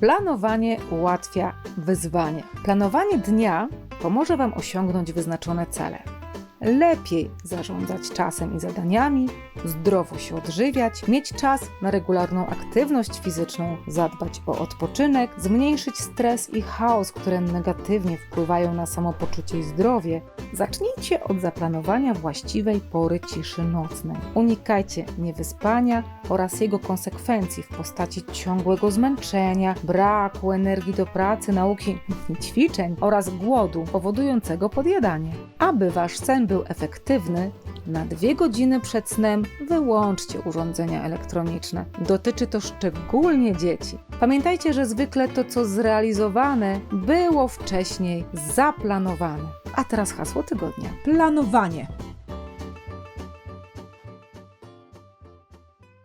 Planowanie ułatwia wyzwanie. Planowanie dnia pomoże Wam osiągnąć wyznaczone cele. Lepiej zarządzać czasem i zadaniami, zdrowo się odżywiać, mieć czas na regularną aktywność fizyczną, zadbać o odpoczynek, zmniejszyć stres i chaos, które negatywnie wpływają na samopoczucie i zdrowie. Zacznijcie od zaplanowania właściwej pory ciszy nocnej. Unikajcie niewyspania oraz jego konsekwencji w postaci ciągłego zmęczenia, braku energii do pracy, nauki i ćwiczeń oraz głodu powodującego podjadanie. Aby wasz sen był efektywny, na dwie godziny przed snem wyłączcie urządzenia elektroniczne. Dotyczy to szczególnie dzieci. Pamiętajcie, że zwykle to, co zrealizowane, było wcześniej zaplanowane. A teraz hasło tygodnia. Planowanie.